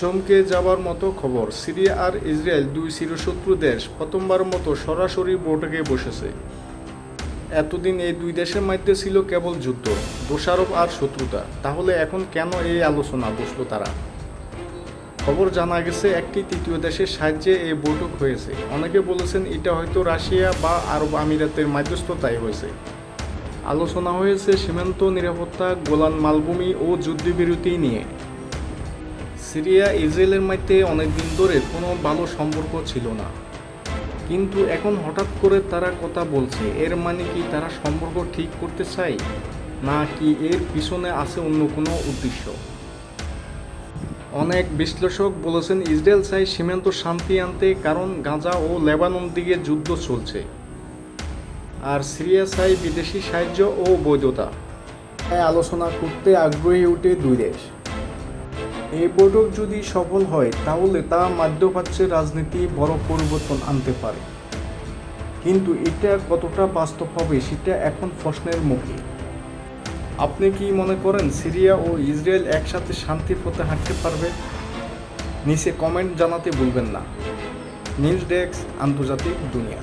চমকে যাবার মতো খবর। সিরিয়া আর ইসরায়েল দুই চিরশত্রু দেশ প্রথমবার মতো সরাসরি বৈঠকে বসেছে। এতদিন এই দুই দেশের মধ্যে ছিল কেবল যুদ্ধ, দোষারোপ আর শত্রুতা। তাহলে এখন কেন এই আলোচনা, বসল তারা? খবর জানা গেছে, একটি তৃতীয় দেশের সাহায্যে এই বৈঠক হয়েছে। অনেকে বলেছেন এটা হয়তো রাশিয়া বা আরব আমিরাতের মাধ্যস্থতায় হয়েছে। আলোচনা হয়েছে সীমান্ত নিরাপত্তা, গোলান মালভূমি ও যুদ্ধবিরতি নিয়ে। সিরিয়া ইসরায়েলের মধ্যে অনেকদিন ধরে কোনো ভালো সম্পর্ক ছিল না। কিন্তু এখন হঠাৎ করে তারা কথা বলছে, এর মানে কি তারা সম্পর্ক ঠিক করতে চায়? না কি এর পিছনে আছে অন্য কোনো উদ্দেশ্য? অনেক বিশ্লেষক বলেছেন, ইসরায়েল চাই সীমান্ত শান্তি আনতে, কারণ গাজা ও লেবানন দিকে যুদ্ধ চলছে। আর সিরিয়া চাই বিদেশি সাহায্য ও বৈধতা। আলোচনা করতে আগ্রহী উঠে দুই দেশ। এই বৈঠক যদি সফল হয়, তাহলে তা মধ্যপ্রাচ্যের রাজনীতি বড় পরিবর্তন আনতে পারে। কিন্তু এটা কতটা বাস্তব হবে, সেটা এখন প্রশ্নের মুখে। আপনি কি মনে করেন সিরিয়া ও ইসরায়েল একসাথে শান্তি পথে হাঁটতে পারবে? নিচে কমেন্ট জানাতে ভুলবেন না। নিউজ ডেস্ক, আন্তর্জাতিক দুনিয়া।